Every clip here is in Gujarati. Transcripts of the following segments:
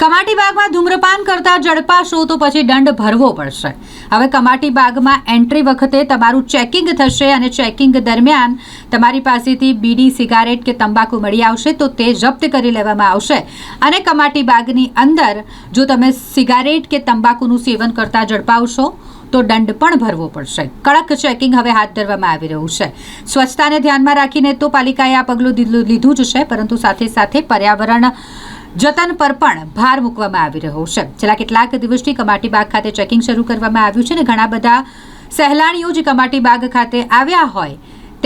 કમાટી બાગમાં ધૂમ્રપાન કરતા ઝડપાશો તો પછી દંડ ભરવો પડશે. હવે કમાટી બાગમાં એન્ટ્રી વખતે તમારું ચેકિંગ થશે અને ચેકિંગ દરમિયાન તમારી પાસેથી બીડી, સિગારેટ કે તંબાકુ મળી આવશે તો તે જપ્ત કરી લેવામાં આવશે. અને કમાટી બાગની અંદર જો તમે સિગારેટ કે તંબાકુનું સેવન કરતા ઝડપાવશો તો દંડ પણ ભરવો પડશે. કડક ચેકિંગ હવે હાથ ધરવામાં આવી રહ્યું છે. સ્વચ્છતાને ધ્યાનમાં રાખીને તો પાલિકાએ આ પગલું લીધું જ છે, પરંતુ સાથે સાથે પર્યાવરણ જતન પર પણ ભાર મૂકવામાં આવી રહ્યો છે. છેલ્લા કેટલાક દિવસથી કમાટી બાગ ખાતે ચેકિંગ શરૂ કરવામાં આવ્યું છે અને ઘણા બધા સહેલાણીઓ જે કમાટી બાગ ખાતે આવ્યા હોય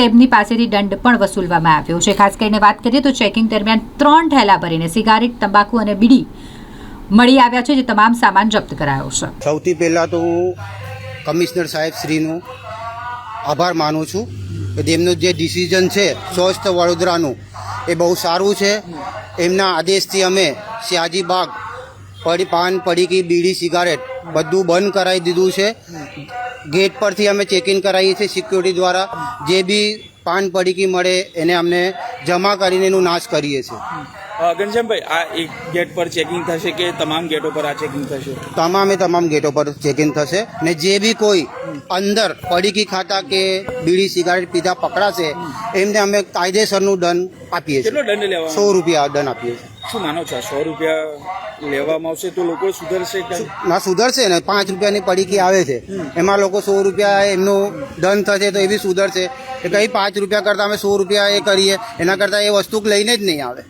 તેમની પાસેથી દંડ પણ વસૂલવામાં આવ્યો છે. ખાસ કરીને વાત કરીએ તો ચેકિંગ દરમિયાન ત્રણ ઠેલા ભરીને સિગારેટ, તંબાકુ અને બીડી મળી આવ્યા છે, જે તમામ સામાન જપ્ત કરાયો છે. સૌથી પહેલાં તો હું કમિશનર સાહેબ શ્રીનું આભાર માનું છું કે તેમનું જે ડિસિઝન છે, સ્વસ્થ વડોદરાનું એ બહુ સારું છે. એમના આદેશથી અમે શ્યાજી બાગ પડી પાન પડીકી બીડી સિગારેટ બધું બંધ કરાવી દીધું છે. ગેટ પરથી અમે ચેકિંગ કરાવીએ છીએ સિક્યુરિટી દ્વારા. જે બી પાન પડીકી મળે એને અમને જમા કરીને એનું નાશ કરીએ છીએ. ઘનશ્યામભાઈ આ એક ગેટ પર ચેકિંગ થશે કે તમામ ગેટો પર આ ચેકિંગ થશે? તમામે તમામ ગેટો પર ચેકિંગ થશે ને જે બી કોઈ અંદર પડીકી ખાતા કે બીડી સિગારેટ પીધા પકડાશે એમને અમે કાયદેસરનું દંડ આપીએ કેટલો છીએ દંડ લેવા સો રૂપિયા દંડ આપીએ છીએ. શું માનો છો? સો રૂપિયા લેવામાં આવશે તો લોકો સુધરશે ના સુધરશે ને. પાંચ રૂપિયાની પડીકી આવે છે. એમાં લોકો સો રૂપિયા એમનું દંડ થશે તો એ બી સુધરશે. કે કઈ પાંચ રૂપિયા કરતાં અમે સો રૂપિયા એ કરીએ એના કરતાં એ વસ્તુ લઈને જ નહીં આવે.